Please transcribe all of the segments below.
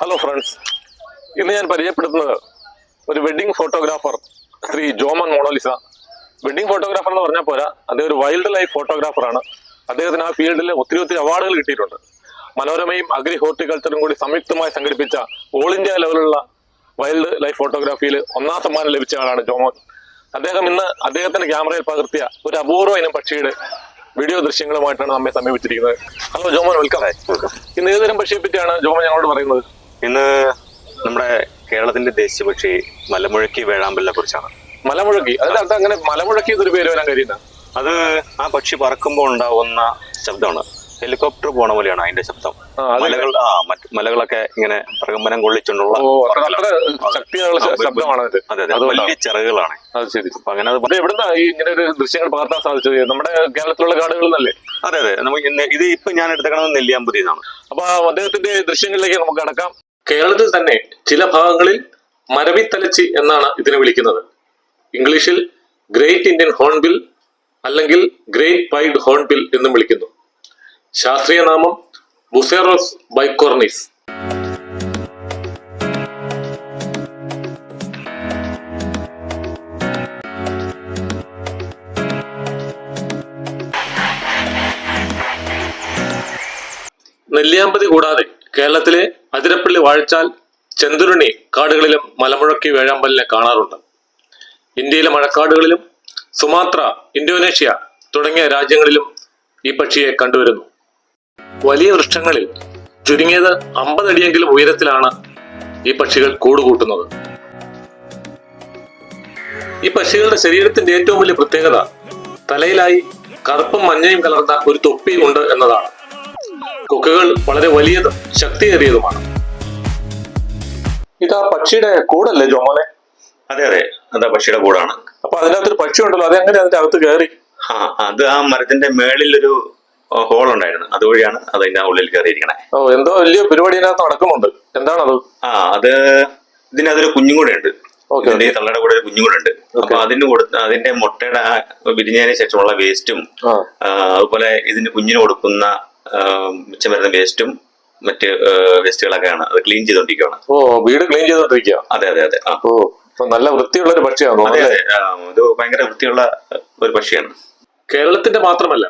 Hello friends ഇന്ന് ഞാൻ പരിചയപ്പെടുത്തുന്നത് ഒരു wedding photographer Shri Joman Monolisa. Wedding photographer എന്ന് പറഞ്ഞാൽ പോരാ അദ്ദേഹം ഒരു വൈൽഡ് ലൈഫ് ഫോട്ടോഗ്രാഫറാണ് അദ്ദേഹത്തിന് ആ ഫീൽഡിൽ ഒത്തിരി ഒത്തിരി അവാർഡുകൾ കിട്ടിയിട്ടുണ്ട്. മനോരമയും അഗ്രി ഹോർട്ടിക്കൾച്ചറും കൂടി സംയുക്തമായി സംഘടിപ്പിച്ച ഓൾ ഇന്ത്യ ലെവലുള്ള വൈൽഡ് ലൈഫ് ഫോട്ടോഗ്രാഫിയിൽ ഒന്നാം സമ്മാനം ലഭിച്ച ആളാണ് ജോമോൻ. അദ്ദേഹം ഇന്ന് അദ്ദേഹത്തിന്റെ ക്യാമറയിൽ പകർത്തിയ ഒരു അപൂർവ ഇനം പക്ഷിയുടെ വീഡിയോ ദൃശ്യങ്ങളുമായിട്ടാണ് നമ്മെ സമീപിച്ചിരിക്കുന്നത്. ഹലോ ജോമോൻ. വെൽക്കം ഇന്ന് ഏതുതരം പക്ഷിയെ പറ്റിയാണ് ജോമോൻ ഞങ്ങളോട് പറയുന്നത്? ഇന്ന് നമ്മുടെ കേരളത്തിന്റെ ദേശീയ പക്ഷി മലമുഴക്കി വേഴാമ്പലിനെ കുറിച്ചാണ്. മലമുഴക്കി? അതിന്റെ അർത്ഥം അങ്ങനെ മലമുഴക്കി എന്നൊരു പേര് വരാൻ കഴിയുന്ന? അത് ആ പക്ഷി പറക്കുമ്പോൾ ഉണ്ടാവുന്ന ശബ്ദമാണ്. ഹെലികോപ്റ്റർ പോണ പോലെയാണ് അതിന്റെ ശബ്ദം. മലകൾ ആ മറ്റ് മലകളൊക്കെ ഇങ്ങനെ പ്രകമ്പനം കൊള്ളിച്ചുകൊണ്ടുള്ള ശബ്ദമാണ് വലിയ ചിറകുകളാണ്. അപ്പൊ അങ്ങനെ ഈ ഇങ്ങനെ ഒരു ദൃശ്യങ്ങൾ പകർത്താൻ സാധിച്ചത്? നമ്മുടെ കേരളത്തിലുള്ള കാടുകളിൽ നിന്നല്ലേ അതെ അതെ. നമുക്ക് ഇത് ഇപ്പൊ ഞാൻ എടുത്തേക്കണത് നെല്ലിയാമ്പതി എന്നാണ് അപ്പൊ അദ്ദേഹത്തിന്റെ ദൃശ്യങ്ങളിലേക്ക് നമുക്ക് കടക്കാം. കേരളത്തിൽ തന്നെ ചില ഭാഗങ്ങളിൽ മരവിത്തലച്ചി എന്നാണ് ഇതിനെ വിളിക്കുന്നത്. ഇംഗ്ലീഷിൽ ഗ്രേറ്റ് ഇന്ത്യൻ ഹോൺബിൽ അല്ലെങ്കിൽ ഗ്രേറ്റ് പൈഡ് ഹോൺബിൽ എന്നും വിളിക്കുന്നു. ശാസ്ത്രീയ നാമം ബുസേറോസ് ബൈക്കോർണിസ് നെല്ലിയാമ്പതി കൂടാതെ കേരളത്തിലെ അതിരപ്പള്ളി വാഴച്ചാൽ ചെന്തുരുണി കാടുകളിലും മലമുഴക്കി വേഴാമ്പലിനെ കാണാറുണ്ട്. ഇന്ത്യയിലെ മഴക്കാടുകളിലും സുമാത്ര ഇന്തോനേഷ്യ തുടങ്ങിയ രാജ്യങ്ങളിലും ഈ പക്ഷിയെ കണ്ടുവരുന്നു. വലിയ വൃക്ഷങ്ങളിൽ ചുരുങ്ങിയത് അമ്പതടിയെങ്കിലും ഉയരത്തിലാണ് ഈ പക്ഷികൾ കൂടുകൂട്ടുന്നത്. ഈ പക്ഷികളുടെ ശരീരത്തിന്റെ ഏറ്റവും വലിയ പ്രത്യേകത തലയിലായി കറുപ്പും മഞ്ഞയും കലർന്ന ഒരു തൊപ്പി ഉണ്ട് എന്നതാണ്. കൊക്കുകൾ വളരെ വലിയതും ശക്തിയേറിയതുമാണ്. ഇതാ പക്ഷിയുടെ കൂടല്ലേ ജോമോനെ അതെ അതെ. അതാ പക്ഷിയുടെ കൂടാണ്. അപ്പൊ അതിനകത്തൊരു പക്ഷി ഉണ്ടല്ലോ അതെങ്ങനെ അതിന്റെ അകത്ത് കയറി ആ അത് ആ മരത്തിന്റെ മേളിൽ ഒരു ഹോൾ ഉണ്ടായിരുന്നു. അതുവഴിയാണ് അതിന്റെ ഉള്ളിൽ കയറിയിരിക്കണേ ഓ എന്തോ വലിയ പരിപാടി ഇതിനകത്ത് നടക്കുന്നുണ്ട്. എന്താണത്? ആ അത് ഇതിനകത്തൊരു കുഞ്ഞും കൂടെ ഉണ്ട് ഇതിന്റെ ഈ തള്ളയുടെ കൂടെ ഒരു കുഞ്ഞും കൂടെ ഉണ്ട് അപ്പൊ അതിന് കൊടുത്ത അതിന്റെ മുട്ടയുടെ വിരിഞ്ഞതിന് ശേഷമുള്ള വേസ്റ്റും അതുപോലെ ഇതിന് കുഞ്ഞിന് കൊടുക്കുന്ന മിച്ചം വേസ്റ്റും മറ്റ് വേസ്റ്റുകളൊക്കെയാണ്. അത് ക്ലീൻ ചെയ്തോണ്ടിരിക്കുകയാണ് ഓ വീട് ക്ലീൻ ചെയ്തോണ്ടിരിക്കുക അതെ അതെ അതെ. ഓ നല്ല വൃത്തിയുള്ള ഒരു പക്ഷിയാണോ ഇത് ഭയങ്കര വൃത്തിയുള്ള ഒരു പക്ഷിയാണ്. കേരളത്തിന്റെ മാത്രമല്ല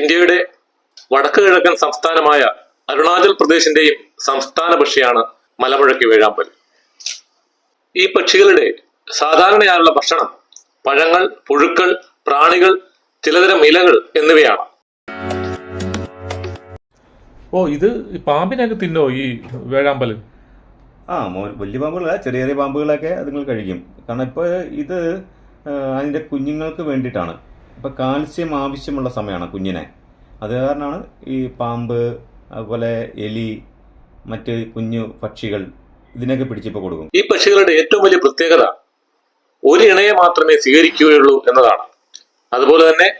ഇന്ത്യയുടെ വടക്ക് കിഴക്കൻ സംസ്ഥാനമായ അരുണാചൽ പ്രദേശിന്റെയും സംസ്ഥാന പക്ഷിയാണ് മലമുഴക്കി വേഴാമ്പൽ. ഈ പക്ഷികളുടെ സാധാരണയായുള്ള ഭക്ഷണം പഴങ്ങൾ പുഴുക്കൾ പ്രാണികൾ ചിലതരം ഇലകൾ എന്നിവയാണ്. ഓ ഇത് പാമ്പിനെ പാമ്പിനൊക്കെ തിന്നോ ഈ വേഴാമ്പൽ? ആ മോ- വലിയ പാമ്പുകളല്ല ചെറിയ ചെറിയ പാമ്പുകളൊക്കെ അതുങ്ങൾ കഴിക്കും. കാരണം ഇപ്പോൾ ഇത് അതിന്റെ അതിന്റെ കുഞ്ഞുങ്ങൾക്ക് വേണ്ടിയിട്ടാണ്. ഇപ്പോൾ കാൽസ്യം ആവശ്യമുള്ള സമയമാണ് കുഞ്ഞിനെ. അത് കാരണമാണ് ഈ പാമ്പ് അതുപോലെ എലി മറ്റ് കുഞ്ഞു പക്ഷികൾ ഇതിനൊക്കെ പിടിച്ചിപ്പോൾ കൊടുക്കും. ഈ പക്ഷികളുടെ ഏറ്റവും വലിയ പ്രത്യേകത ഒരു ഇണയെ മാത്രമേ സ്വീകരിക്കുകയുള്ളൂ എന്നതാണ്. അതുപോലെ തന്നെ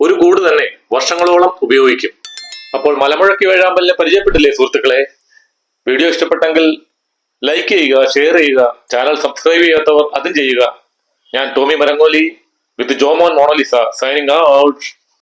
ഒരു കൂട് തന്നെ വർഷങ്ങളോളം ഉപയോഗിക്കും. അപ്പോൾ മലമുഴക്കി വേഴാമ്പലിനെ പരിചയപ്പെട്ടില്ലേ സുഹൃത്തുക്കളെ? വീഡിയോ ഇഷ്ടപ്പെട്ടെങ്കിൽ ലൈക്ക് ചെയ്യുക ഷെയർ ചെയ്യുക ചാനൽ സബ്സ്ക്രൈബ് ചെയ്യാത്തവർ അതും ചെയ്യുക. ഞാൻ Tomy Marangoli with Jomon Monolisa signing out